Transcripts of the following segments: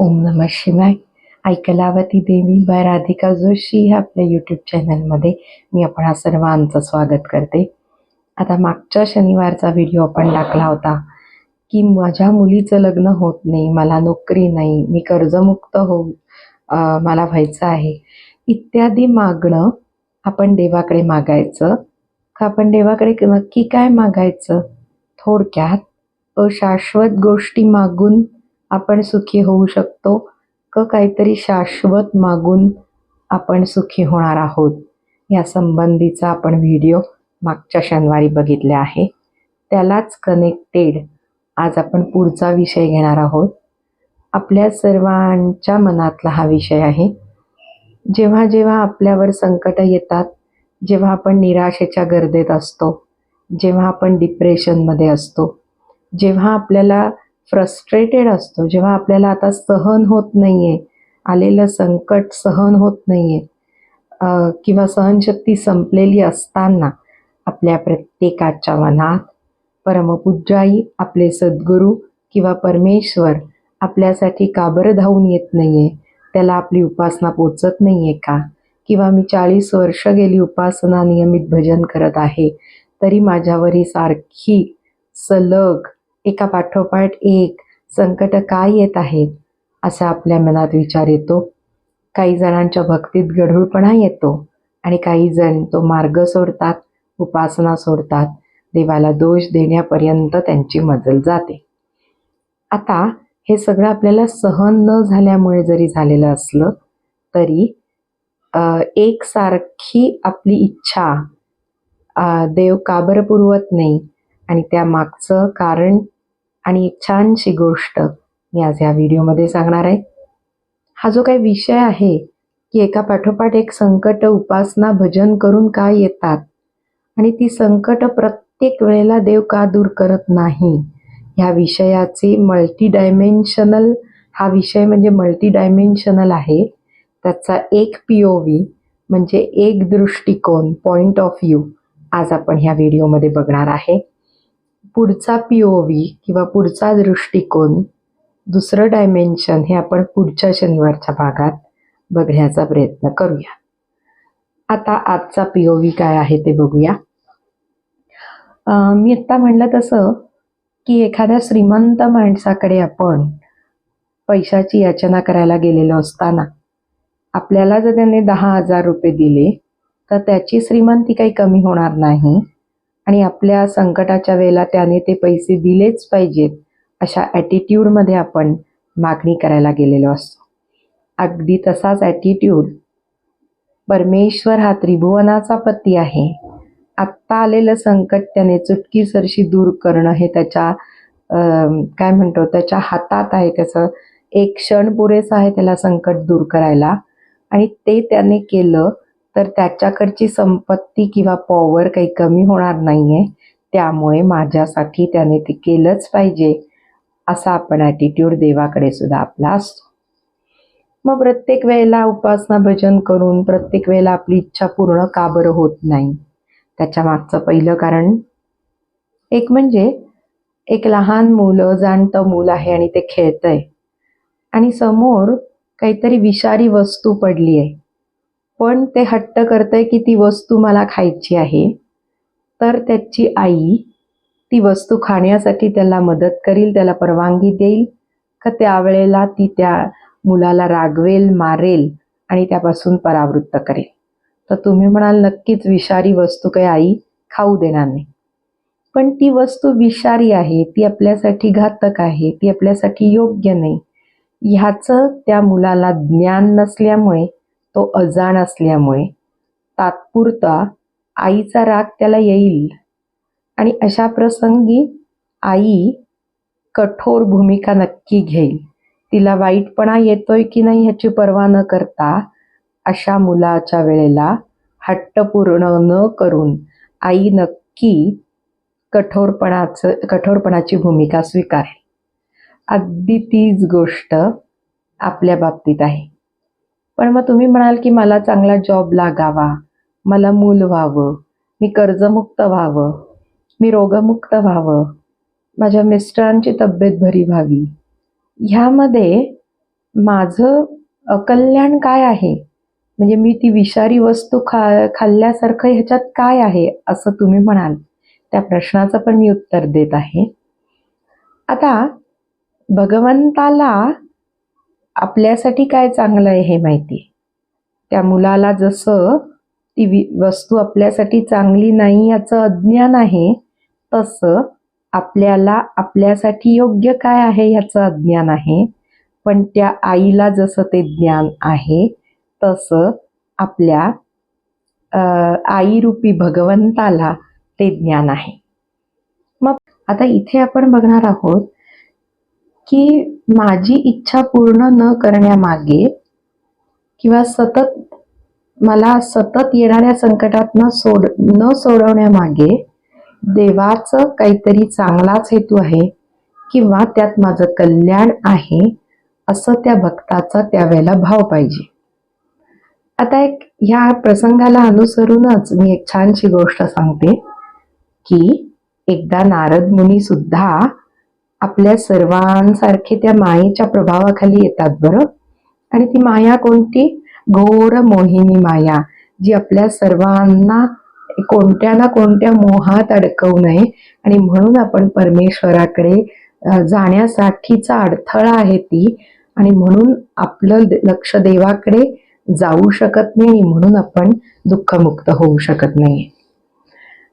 ओम नम शिवाय. ऐकलावती देवी बाय राधिका जोशी ह्या आपल्या यूट्यूब चॅनलमध्ये मी आपण सर्वांचं स्वागत करते. आता मागच्या शनिवारचा व्हिडिओ आपण टाकला होता की माझ्या मुलीचं लग्न होत नाही मला नोकरी नाही मी कर्जमुक्त होऊ मला व्हायचं आहे. इत्यादी मागणं आपण देवाकडे मागायचं. का आपण देवाकडे नक्की काय मागायचं? थोडक्यात अशाश्वत गोष्टी मागून आपण सुखी होऊ शकतो क काहीतरी शाश्वत मागून आपण सुखी होणार आहोत. या संबंधीचा आपण व्हिडिओ मागच्या शनिवारी बघितले आहे. त्यालाच कनेक्टेड आज आपण पुढचा विषय घेणार आहोत. आपल्या सर्वांच्या मनातला हा विषय आहे. जेव्हा जेव्हा आपल्यावर संकट येतात जेव्हा आपण निराशेच्या गर्देत असतो जेव्हा आपण डिप्रेशनमध्ये असतो जेव्हा आपल्याला फ्रस्ट्रेटेड असतो. जेव्हा आपल्याला आता सहन होत नाही आहे आलेलं संकट सहन होत नाही आहे किंवा सहनशक्ती संपलेली असताना आपल्या प्रत्येकाच्या मनात परमपूज्याई आपले सद्गुरू किंवा परमेश्वर आपल्यासाठी का बरं धावून येत नाही आहे त्याला आपली उपासना पोचत नाही आहे का? किंवा मी चाळीस वर्ष गेली उपासना नियमित भजन करत आहे तरी माझ्यावर ही सारखी सलग एका पाठोपाठ एक संकट काय येत आहेत असा आपल्या मनात विचार येतो. काही जणांच्या भक्तीत गढूळपणा येतो आणि काही जण तो मार्ग सोडतात उपासना सोडतात. देवाला दोष देण्यापर्यंत त्यांची मजल जाते. आता हे सगळं आपल्याला सहन न झाल्यामुळे जरी झालेलं असलं तरी एकसारखी आपली इच्छा देव का बरं पुरवत नाही आणि त्या मागचं कारण आणि एक छानशी गोष्ट मी आज या व्हिडिओमध्ये सांगणार आहे. हा जो काही विषय आहे की एका पाठोपाठ एक संकट उपासना भजन करून का येतात? आणि ती संकट प्रत्येक वेळेला देव का दूर करत नाही? ह्या विषयाचे मल्टी डायमेन्शनल हा विषय म्हणजे मल्टी डायमेन्शनल आहे. त्याचा एक पी ओ व्ही म्हणजे एक दृष्टिकोन पॉइंट ऑफ व्ह्यू आज आपण ह्या व्हिडिओमध्ये बघणार आहे. पुढचा पी ओ व्ही किंवा पुढचा दृष्टिकोन दुसरं डायमेन्शन हे आपण पुढच्या शनिवारच्या भागात बघण्याचा प्रयत्न करूया. आता आजचा पी ओ व्ही काय आहे ते बघूया. मी आत्ता म्हणलं तसं की एखाद्या श्रीमंत माणसाकडे आपण पैशाची याचना करायला गेलेलो असताना आपल्याला जर त्याने दहा हजार रुपये दिले तर त्याची श्रीमंती काही कमी होणार नाही. आणि आपल्या संकटाच्या वेळेला त्याने ते पैसे दिलेच पाहिजेत अशा ॲटिट्यूडमध्ये आपण मागणी करायला गेलेलो असतो. अगदी तसाच ॲटिट्यूड परमेश्वर हा त्रिभुवनाचा पती आहे. आत्ता आलेलं संकट त्याने चुटकीसरशी दूर करणं हे त्याच्या काय म्हणतो त्याच्या हातात आहे. त्याचं एक क्षण पुरेसा आहे त्याला संकट दूर करायला. आणि ते त्याने केलं तर त्याच्याकडची संपत्ती किंवा पॉवर काही कमी होणार नाही आहे त्यामुळे माझ्यासाठी त्याने ते केलंच पाहिजे असा आपण ॲटिट्यूड देवाकडे सुद्धा आपला असतो. मग प्रत्येक वेळेला उपासना भजन करून प्रत्येक वेळेला आपली इच्छा पूर्ण का बरं होत नाही? त्याच्या मागचं पहिलं कारण? एक म्हणजे एक लहान मुलं जाणतं मूल आहे आणि ते खेळतंय. आणि समोर काहीतरी विषारी वस्तू पडली आहे पण ते हट्ट करतंय की ती वस्तू मला खायची आहे. तर त्याची आई ती वस्तू खाण्यासाठी त्याला मदत करील त्याला परवानगी देईल. का त्यावेळेला ती त्या मुलाला रागवेल मारेल आणि त्यापासून परावृत्त करेल. तर तुम्ही म्हणाल नक्कीच विषारी वस्तू काही आई खाऊ देणार नाही. पण ती वस्तू विषारी आहे ती आपल्यासाठी घातक आहे ती आपल्यासाठी योग्य नाही. ह्याचं त्या मुलाला ज्ञान नसल्यामुळे तो अजाण असल्यामुळे तात्पुरता आईचा राग त्याला येईल. आणि अशा प्रसंगी आई कठोर भूमिका नक्की घेईल. तिला वाईटपणा येतोय की नाही ह्याची पर्वा न करता अशा मुलाच्या वेळेला हट्ट पूर्ण न करून आई नक्की कठोरपणाचं कठोरपणाची भूमिका स्वीकारेल. अगदी तीच गोष्ट आपल्या बाबतीत आहे. पण मग तुम्ही म्हणाल की मला चांगला जॉब लागावा. मला मूल व्हावं. मी कर्जमुक्त व्हावं. मी रोगमुक्त व्हावं. माझ्या मिस्टरांची तब्येत भरी व्हावी. ह्यामध्ये माझं अकल्याण काय आहे? म्हणजे मी ती विषारी वस्तू खा खाल्ल्यासारखं ह्याच्यात काय आहे असं तुम्ही म्हणाल. त्या प्रश्नाचं पण मी उत्तर देत आहे. आता भगवंताला आपल्यासाठी काय चांगलं आहे हे माहिती? त्या मुलाला जसं ती वस्तू आपल्यासाठी चांगली नाही याचं अज्ञान आहे तसं आपल्याला आपल्यासाठी योग्य काय आहे याचं अज्ञान आहे. पण त्या आईला जसं ते ज्ञान आहे तसं आपल्या आईरूपी भगवंताला ते ज्ञान आहे. मग आता इथे आपण बघणार आहोत की माझी इच्छा पूर्ण न करण्यामागे किंवा सतत मला सतत येणाऱ्या संकटात न सोड न सोडवण्यामागे देवाचं काहीतरी चांगलाच हेतू आहे किंवा त्यात माझं कल्याण आहे असं त्या भक्ताचा त्यावेळेला भाव पाहिजे. आता एक ह्या प्रसंगाला अनुसरूनच मी एक छानशी गोष्ट सांगते की एकदा नारद मुनी सुद्धा आपल्या सर्वांसारखे त्या मायेच्या प्रभावाखाली येतात बरं? आणि ती माया कोणती? घोर मोहिनी माया जी आपल्या सर्वांना कोणत्या ना कोणत्या मोहात अडकवू नये. आणि म्हणून आपण परमेश्वराकडे जाण्यासाठीचा अडथळा आहे ती. आणि म्हणून आपलं लक्ष देवाकडे जाऊ शकत नाही आणि म्हणून आपण दुःखमुक्त होऊ शकत नाही.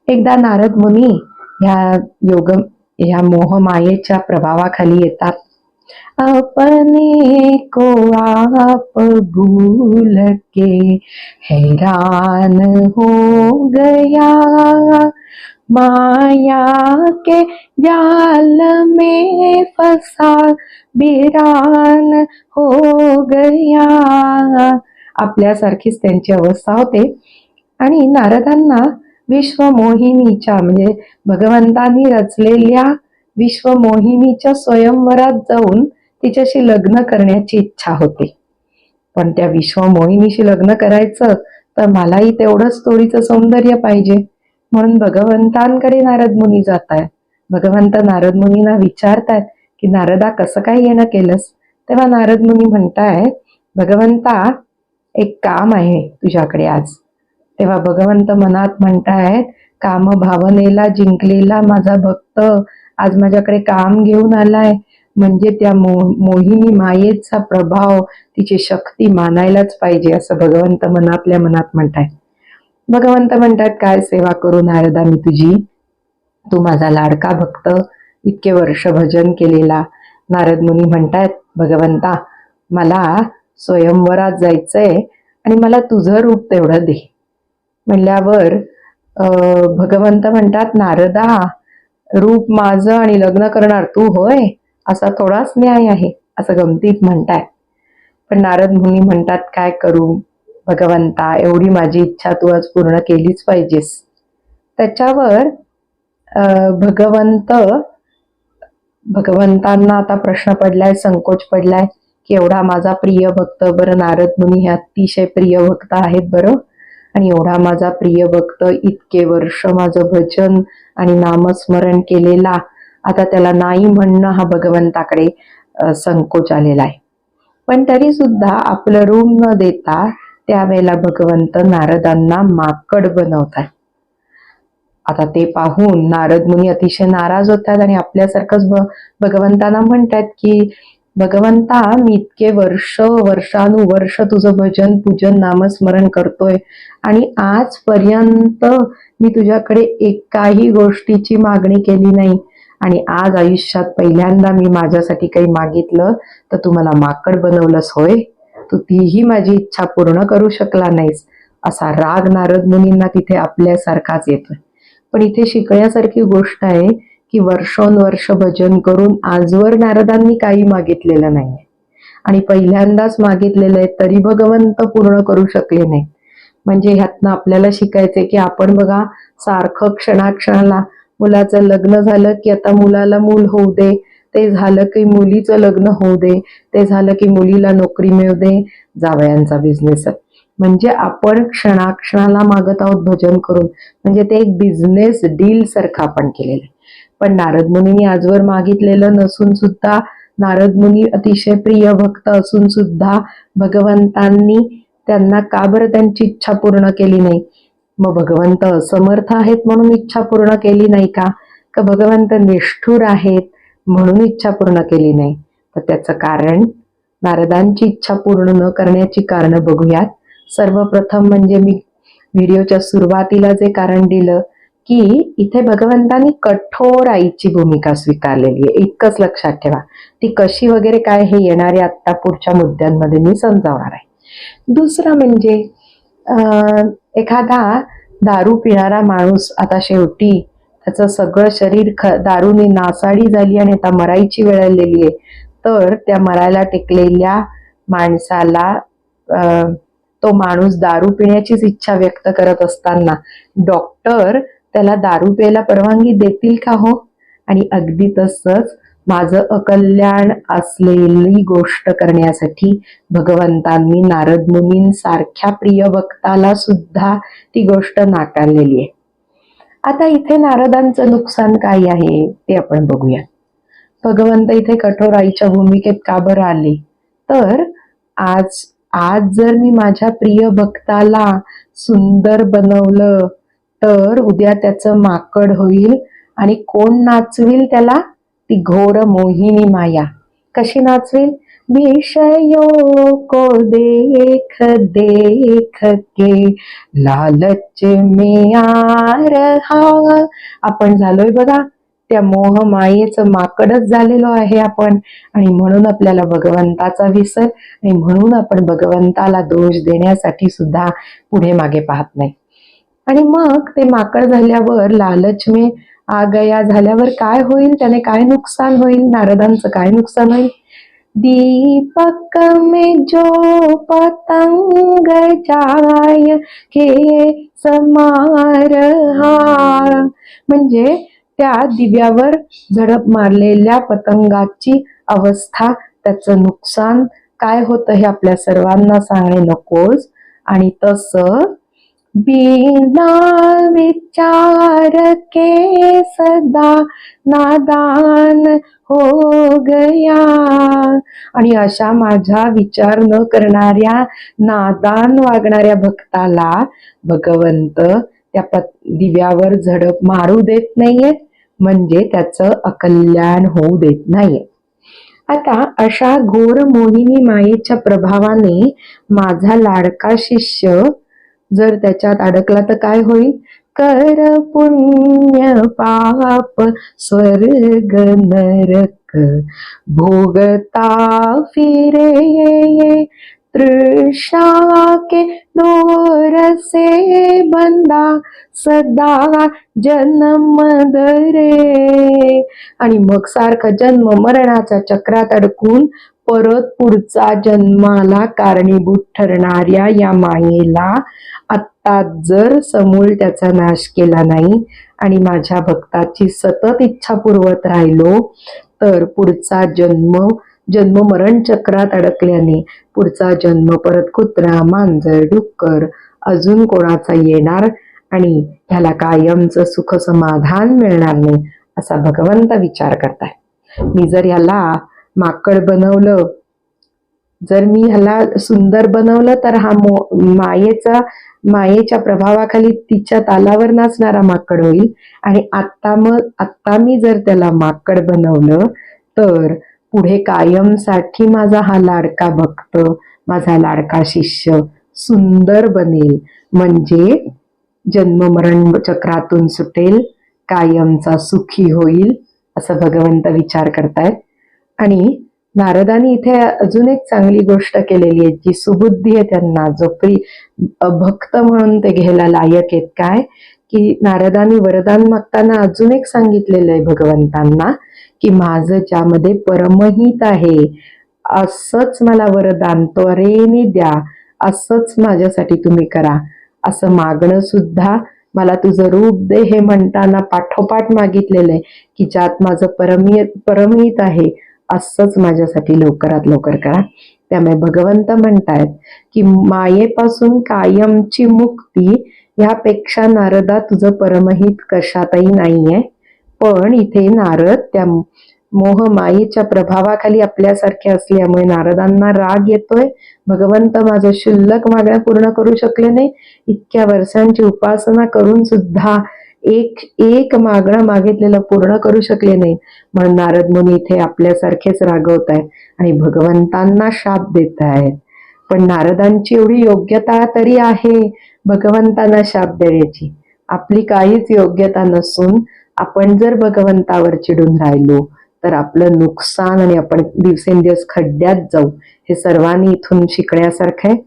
एकदा नारद मुनी ह्या योग या मोहमायेच्या प्रभावाखाली येतात. अपने को आप भूल के हैरान हो गया। माया के जाल में फसा बिरान हो गया। आपल्यासारखीच त्यांची अवस्था होते. आणि नारदांना विश्वमोहिनीच्या म्हणजे भगवंतांनी रचलेल्या विश्वमोहिनीच्या स्वयंवरात जाऊन तिच्याशी लग्न करण्याची इच्छा होती. पण त्या विश्वमोहिनीशी लग्न करायचं तर मलाही तेवढंच तोडीचं सौंदर्य पाहिजे. म्हणून भगवंतांकडे नारद मुनी जात आहेत भगवंत नारद मुनींना विचारतायत की नारदा कसं काय येणं केलंस? तेव्हा नारद मुनी म्हणतायत भगवंता एक काम आहे तुझ्याकडे आज. तेव्हा भगवंत मनात म्हणतायत काम भावनेला जिंकलेला माझा भक्त आज माझ्याकडे काम घेऊन आलाय. म्हणजे त्या मो मोहिनी मायेचा प्रभाव तिची शक्ती मानायलाच पाहिजे असं भगवंत मनातल्या मनात म्हणताय भगवंत म्हणतात काय सेवा करू नारदा मी तुझी? तू माझा लाडका भक्त. इतके वर्ष भजन केलेला. नारद मुनी म्हणतायत भगवंता मला स्वयंवरात जायचंय आणि मला तुझं रूप तेवढं दे. म्हणल्यावर भगवंत म्हणतात नारदा रूप माझं आणि लग्न करणार तू होय असा थोडाच न्याय आहे असं गमतीत म्हणताय पण नारद मुनी म्हणतात काय करू भगवंता एवढी माझी इच्छा तू आज पूर्ण केलीच पाहिजेस. त्याच्यावर भगवंत भगवंतांना आता प्रश्न पडलाय संकोच पडलाय की एवढा माझा प्रिय भक्त बरं नारद मुनी हे अतिशय प्रिय भक्त आहेत बरं? आणि एवढा माझा प्रिय भक्त इतके वर्ष माझं भजन आणि नामस्मरण केलेला आता त्याला नाही म्हणणं हा भगवंताकडे संकोच आलेला आहे. पण तरी सुद्धा आपलं ऋण न देता त्यावेळेला भगवंत नारदांना माकड बनवतात. आता ते पाहून नारद मुनी अतिशय नाराज होतात आणि आपल्यासारखंच भगवंतांना म्हणतात की भगवंता मी इतके वर्ष वर्षानुवर्ष तुझं भजन पूजन नामस्मरण करतोय. आणि आजपर्यंत मी तुझ्याकडे एकाही गोष्टीची मागणी केली नाही. आणि आज आयुष्यात पहिल्यांदा मी माझ्यासाठी काही मागितलं तर तू मला माकड बनवलंस होय. तू तीही माझी इच्छा पूर्ण करू शकला नाहीस असा राग नारद मुनींना तिथे आपल्यासारखाच येतोय. पण इथे शिकण्यासारखी गोष्ट आहे की वर्षानुवर्ष भजन करून आजवर नारदांनी काही मागितलेलं नाहीये. आणि पहिल्यांदाच मागितलेलं आहे तरी भगवंत पूर्ण करू शकले नाही म्हणजे ह्यातनं आपल्याला शिकायचंय की आपण बघा सारखं क्षणाक्षणाला मुलाचं लग्न झालं की आता मुलाला मूल होऊ दे ते झालं की मुलीचं लग्न होऊ दे ते झालं की मुलीला नोकरी मिळू दे जावयांचा बिझनेस म्हणजे आपण क्षणाक्षणाला मागत आहोत भजन करून. म्हणजे ते एक बिझनेस डील सारखं आपण केलेलं आहे. पण नारद मुनी आजवर मागितलेलं नसून सुद्धा नारद मुनी अतिशय प्रिय भक्त असून सुद्धा भगवंतांनी त्यांना का बरं त्यांची इच्छा पूर्ण केली नाही? मग भगवंत असमर्थ आहेत म्हणून इच्छा पूर्ण केली नाही का? का भगवंत निष्ठुर आहेत म्हणून इच्छा पूर्ण केली नाही? तर त्याचं कारण नारदांची इच्छा पूर्ण न करण्याची कारणं बघूयात. सर्वप्रथम म्हणजे मी व्हिडिओच्या सुरुवातीला जे कारण दिलं की इथे भगवंतांनी कठोर आईची भूमिका स्वीकारलेली आहे. इतकंच लक्षात ठेवा. ती कशी वगैरे काय हे येणारे आत्ता पुढच्या मुद्द्यांमध्ये मी समजावणार आहे. दुसरं म्हणजे अं, एखादा दारू पिणारा माणूस आता शेवटी त्याचं सगळं शरीर ख दारूने नासाडी झाली आणि आता मरायची वेळ आलेली आहे तर त्या मरायला टेकलेल्या माणसाला अं, तो माणूस दारू पिण्याचीच इच्छा व्यक्त करत असताना डॉक्टर त्याला दारू प्यायला परवानगी देतील का हो? आणि अगदी तसंच माझं अकल्याण असलेली गोष्ट करण्यासाठी भगवंतांनी नारद मुनींसारख्या प्रिय भक्ताला सुद्धा ती गोष्ट नाकारलेली आहे. आता इथे नारदांचं नुकसान काय आहे ते आपण बघूया. भगवंत इथे कठोर आईच्या भूमिकेत का बरं आले? तर आज आज जर मी माझ्या प्रिय भक्ताला सुंदर बनवलं तर उद्या त्याचं माकड होईल आणि कोण नाचविल त्याला? ती घोर मोहिनी माया. कशी नाचविल? विषयो को देख देख के. लालच में आ रहा आपण झालोय बघा त्या मोह मायेचं माकडच झालेलो आहे आपण. आणि म्हणून आपल्याला भगवंताचा विसर आणि म्हणून आपण भगवंताला दोष देण्यासाठी सुद्धा पुढे मागे पाहत नाही. आणि मग ते माकड झाल्यावर लालच में आ झाल्यावर काय होईल? त्याने काय नुकसान होईल? नारदांचं काय नुकसान होईल? दीपक में जो पतंग जाय के समारहा म्हणजे त्या दिव्यावर झडप मारलेल्या पतंगाची अवस्था त्याचं नुकसान काय होतं हे आपल्या सर्वांना सांगणे नकोस आणि तसं बिना विचार के सदा नादान हो गया. आणि अशा माझा विचार न करणाऱ्या नादान वागणाऱ्या भक्ताला भगवंत त्या पत दिव्यावर झडप मारू देत नाहीये म्हणजे त्याचं अकल्याण होऊ देत नाहीये. आता अशा घोर मोहिनी मायेच्या प्रभावाने माझा लाडका शिष्य जर त्याच्यात अडकला तर काय होईल? कर पुण्य पाप स्वर्ग नरक. भोगता फिरे ये तृष्णा के दोर से बंदा सदा जन्म दरे आणि मग सारखं जन्म मरणाच्या चक्रात अडकून परत पुढचा जन्माला कारणीभूत ठरणाऱ्या या मायेला आत्ता जर समूळ त्याचा नाश केला नाही आणि माझ्या भक्ताची सतत इच्छा पुरवत राहिलो तर पुढचा जन्म जन्म मरण चक्रात अडकल्याने पुढचा जन्म परत कुत्रा मांजर डुक्कर अजून कोणाचा येणार आणि ह्याला कायमचं सुख समाधान मिळणार नाही असा भगवंत विचार करताय. मी जर ह्याला माकड बनवलं जर मी ह्याला सुंदर बनवलं तर हा मो मायेचा मायेच्या प्रभावाखाली तिच्या तालावर नाचणारा माकड होईल. आणि आत्ता मग आत्ता मी जर त्याला माकड बनवलं तर पुढे कायमसाठी माझा हा लाडका भक्त माझा लाडका शिष्य सुंदर बनेल. म्हणजे जन्ममरण चक्रातून सुटेल कायमचा सुखी होईल असं भगवंत विचार करतायत. आणि नारदानी इथे अजून एक चांगली गोष्ट केलेली आहे जी सुबुद्धी आहे त्यांना जो प्री भक्त म्हणून ते घ्यायला लायक आहेत. काय? की नारदानी वरदान मागताना अजून एक सांगितलेलं आहे भगवंतांना की माझं ज्यामध्ये परमहित आहे असंच मला वरदान त्वरेने द्या असंच माझ्यासाठी तुम्ही करा. असं मागणं सुद्धा मला तुझं रूप दे हे म्हणताना पाठोपाठ मागितलेलं आहे की ज्यात माझं परमी परमहित आहे असंच माझ्यासाठी लवकरात लवकर करा. त्यामुळे भगवंत म्हणतायत की मायेपासून कायमची मुक्ती ह्यापेक्षा नारदा तुझं परमहित कशातही नाहीये. पण इथे नारद त्या मोह मायेच्या प्रभावाखाली आपल्यासारखे असल्यामुळे नारदांना राग येतोय. भगवंत माझं शुल्लक मागण्या पूर्ण करू शकले नाही. इतक्या वर्षांची उपासना करून सुद्धा एक एक मागणं मागितलेलं पूर्ण करू शकले नाही. म्हणून नारद मुनी इथे आपल्यासारखेच रागवत आहे आणि भगवंतांना शाप देत आहेत. पण नारदांची एवढी योग्यता तरी आहे भगवंतांना शाप देण्याची. आपली काहीच योग्यता नसून आपण जर भगवंतावर चिडून राहिलो तर आपलं नुकसान आणि आपण दिवसेंदिवस खड्ड्यात जाऊ हे सर्वांनी इथून शिकण्यासारखं आहे.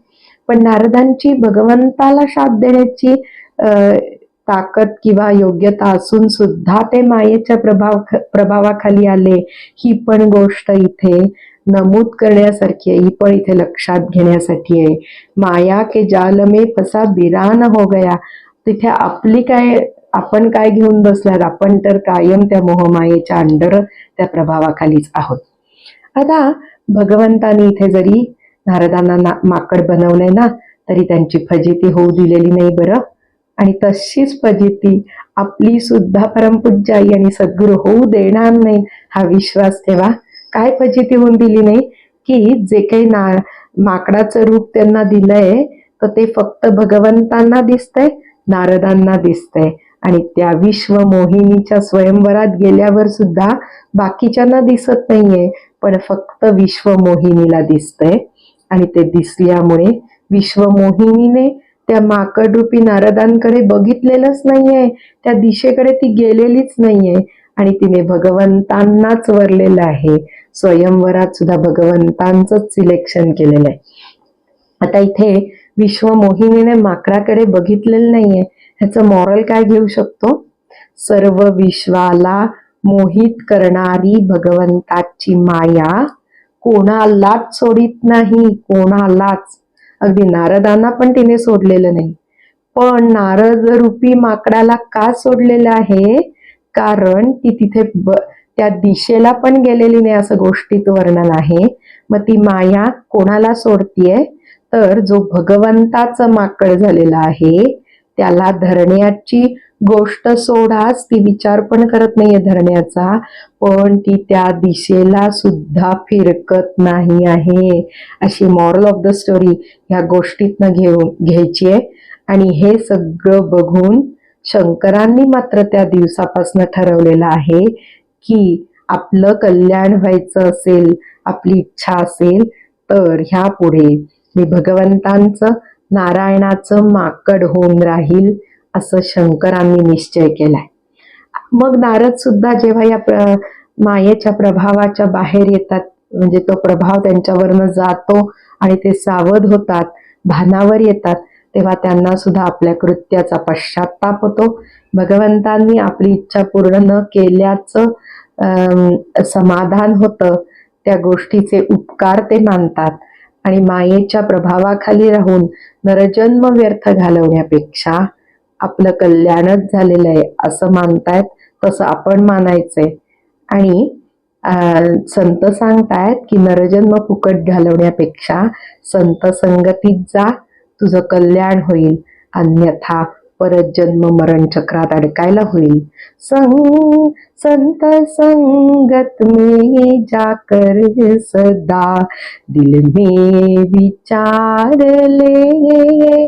पण नारदांची भगवंताला शाप देण्याची अं, ताकद किंवा योग्यता असून सुद्धा ते मायेच्या प्रभाव प्रभावाखाली आले. ही पण गोष्ट इथे नमूद करण्यासारखी आहे. ही पण इथे लक्षात घेण्यासाठी आहे. माया के जाल में फसा बिरान हो गया. तिथे आपली काय आपण काय घेऊन बसल्यात आपण तर कायम त्या मोहमायेच्या अंडर त्या प्रभावाखालीच आहोत. आता भगवंतानी इथे जरी नारदांना ना- माकड बनवलंय ना तरी त्यांची फजिती होऊ दिलेली नाही बरं. आणि तशीच फजिती आपली सुद्धा परमपूज्य आई आणि सद्गुरू होऊ देणार नाही हा विश्वास ठेवा. काय फजिती होऊन दिली नाही? की जे काही ना माकडाचं रूप त्यांना दिलंय तर ते फक्त भगवंतांना दिसतंय नारदांना दिसतंय. आणि त्या विश्व मोहिनीच्या स्वयंवरात गेल्यावर सुद्धा बाकीच्यांना दिसत नाहीये पण फक्त विश्व मोहिनीला दिसतंय. आणि ते दिसल्यामुळे विश्व मोहिनीने त्या माकडरूपी नारदांकडे बघितलेलंच नाहीये. त्या दिशेकडे ती गेलेलीच नाहीये. आणि तिने भगवंतांनाच वरलेलं आहे. स्वयंवरात सुद्धा भगवंतांच सिलेक्शन केलेलं आहे. आता इथे विश्व मोहिनीने माकडाकडे बघितलेलं नाहीये. ह्याचं मॉरल काय घेऊ शकतो? सर्व विश्वाला मोहित करणारी भगवंताची माया कोणालाच सोडित नाही कोणालाच. अगदी नारदांना पण तिने सोडलेलं नाही. पण नारद रूपी माकडाला का सोडलेलं आहे? कारण ती तिथे ब- त्या दिशेला पण गेलेली नाही असं गोष्टीत वर्णन आहे. मग ती माया कोणाला सोडतीये? तर जो भगवंताचं माकड झालेला आहे त्याला धरण्याची गोष्ट सोडाच ती विचार पण करत नाहीये धरण्याचा. पण ती त्या दिशेला सुद्धा फिरकत नाही आहे. अशी मॉरल ऑफ द स्टोरी ह्या गोष्टीतनं घेऊन घ्यायची आहे. आणि हे सगळं बघून शंकरांनी मात्र त्या दिवसापासून ठरवलेलं आहे की आपलं कल्याण व्हायचं असेल आपली इच्छा असेल तर ह्या पुढे मी भगवंतांचं नारायणाचं माकड होऊन राहील असं शंकरांनी निश्चय केलाय. मग नारद सुद्धा जेव्हा या प्र मायेच्या प्रभावाच्या बाहेर येतात म्हणजे तो प्रभाव त्यांच्यावरनं जातो आणि ते सावध होतात भानावर येतात तेव्हा त्यांना सुद्धा आपल्या कृत्याचा पश्चाताप होतो. भगवंतांनी आपली इच्छा पूर्ण न केल्याचं समाधान होतं. त्या गोष्टीचे उपकार ते मानतात. आणि मायेच्या प्रभावाखाली राहून नरजन्म व्यर्थ घालवण्यापेक्षा आपलं कल्याणच झालेलं आहे असं मानतायत तसं आपण मानायचंय. आणि अं, संत सांगतायत की नरजन्म फुकट घालवण्यापेक्षा संत संगतीत जा तुझं कल्याण होईल. अन्यथा परत जन्म मरण चक्रात अडकायला होईल. संग संत संगत में जाकर सदा दिल में विचार ले।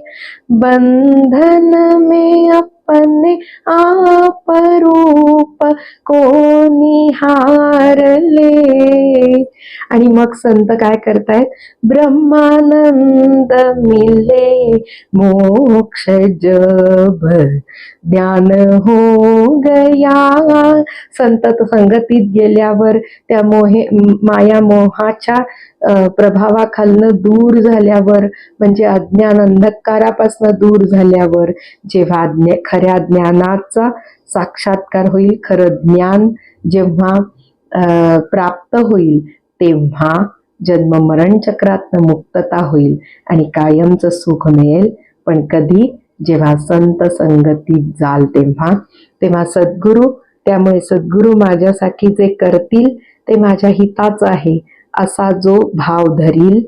बंधन में अपने आप रूप को निहार ले। आणि मग संत काय करतायत? ब्रह्मानंद मिले मोक्ष जब ज्ञान हो गया। संत संगतीत गेल्यावर त्या मोहे माया मोहाच्या प्रभावाखालनं दूर झाल्यावर म्हणजे अज्ञान अंधकारापासून दूर झाल्यावर जेव्हा ज्ञा खऱ्या ज्ञानाचा साक्षात्कार होईल खरं ज्ञान जेव्हा प्राप्त होईल तेव्हा जन्म मरण चक्रातनं मुक्तता होईल आणि कायमचं सुख मिळेल. पण कधी? जेव्हा संत संगतीत जाल तेव्हा. तेव्हा सद्गुरू त्यामुळे सद्गुरू माझ्यासाठी जे करतील ते माझ्या हिताच आहे. असा जो भाव धरील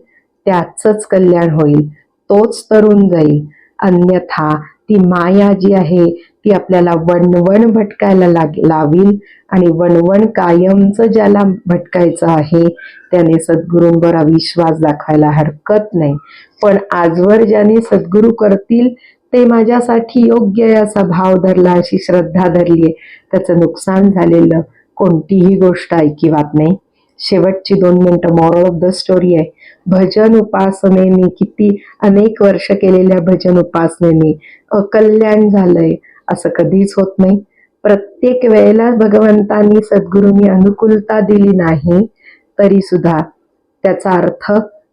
त्याचंच कल्याण होईल. तोच तरुण जाईल. अन्यथा ती माया जी आहे ती आपल्याला वणवण भटकायला लाग लावील आणि वणवण कायमचं ज्याला भटकायचं आहे त्याने सद्गुरूंवर अविश्वास दाखवायला हरकत नाही. पण आजवर ज्याने सद्गुरू करतील ते माझ्यासाठी योग्य आहे असा भाव धरला अशी श्रद्धा धरली आहे. त्याचं नुकसान झालेलं कोणतीही गोष्ट ऐकिवात नाही. शेवटची दोन मिनटं मॉरल ऑफ द स्टोरी आहे. भजन उपासनेने किती अनेक वर्ष केलेल्या भजन उपासनेने अकल्याण झालंय असं कधीच होत नाही. प्रत्येक वेळेला भगवंतांनी सद्गुरूंनी अनुकूलता दिली नाही तरी सुद्धा त्याचा अर्थ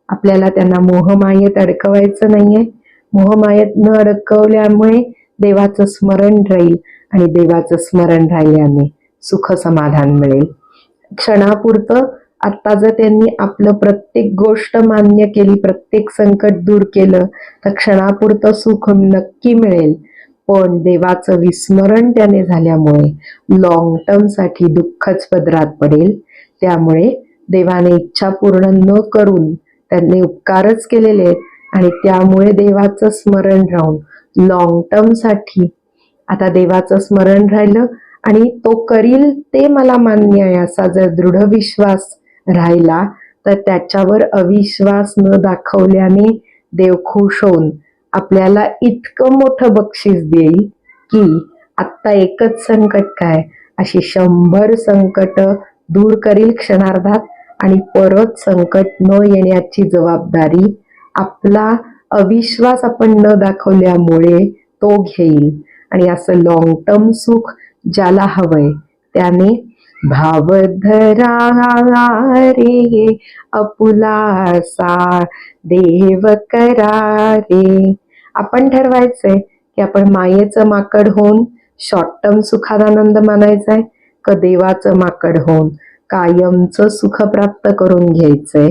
आपल्याला त्यांना मोहमायेत अडकवायचं नाहीये. मोहमायेत न अडकवल्यामुळे देवाचं स्मरण राहील आणि देवाचं स्मरण राहिल्याने सुख समाधान मिळेल. क्षणापुरतं आता जर त्यांनी आपलं प्रत्येक गोष्ट मान्य केली प्रत्येक संकट दूर केलं तर क्षणापुरतं सुख नक्की मिळेल. पण देवाचं विस्मरण त्याने झाल्यामुळे लॉंग टर्मसाठी दुःखच पदरात पडेल. त्यामुळे देवाने इच्छा पूर्ण न करून त्यांनी उपकारच केलेले आहेत आणि त्यामुळे देवाचं स्मरण राहून लॉंग टर्मसाठी आता देवाचं स्मरण राहिलं आणि तो करील ते मला मान्य आहे असा जर दृढ विश्वास राहिला तर त्याच्यावर अविश्वास न दाखवल्याने देव खुश होऊन आपल्याला इतकं मोठं बक्षीस देईल की आत्ता एकच संकट काय? अशी शंभर संकट दूर करील क्षणार्धात आणि परत संकट न येण्याची जबाबदारी आपला अविश्वास आपण न दाखवल्यामुळे तो घेईल. आणि असं लॉंग टर्म सुख ज्याला हवंय त्याने भावधरा रे अपुलासा देव करा रे आपण ठरवायचंय की आपण मायेचं माकड होऊन शॉर्ट टर्म सुखात आनंद मानायचाय का देवाचं माकड होऊन कायमचं सुख प्राप्त करून घ्यायचंय?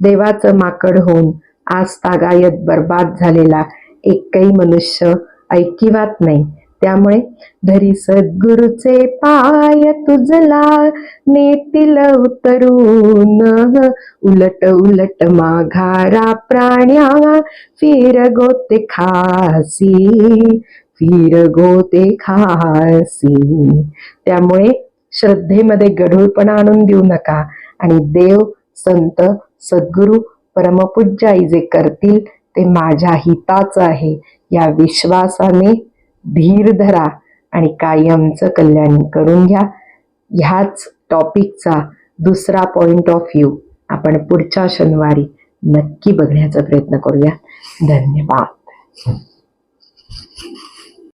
देवाचं माकड होऊन आज तागायत बर्बाद झालेला एकही मनुष्य ऐकिवात नाही. त्यामुळे धरी सद्गुरुचे पाय तुझला नेतील उतरून. उलट उलट माघारा प्राण्या फिर गोते खासी फिर गोते खासी. त्यामुळे श्रद्धेमध्ये गढूळपणा आणून देऊ नका. आणि देव संत सद्गुरू परमपूज्य आई जे करतील ते माझ्या हिताचं आहे. या विश्वासाने धीर धरा आणि कायमचं कल्याण करून घ्या. ह्याच टॉपिकचा दुसरा पॉईंट ऑफ व्ह्यू आपण पुढच्या शनिवारी नक्की बघण्याचा प्रयत्न करूया. धन्यवाद.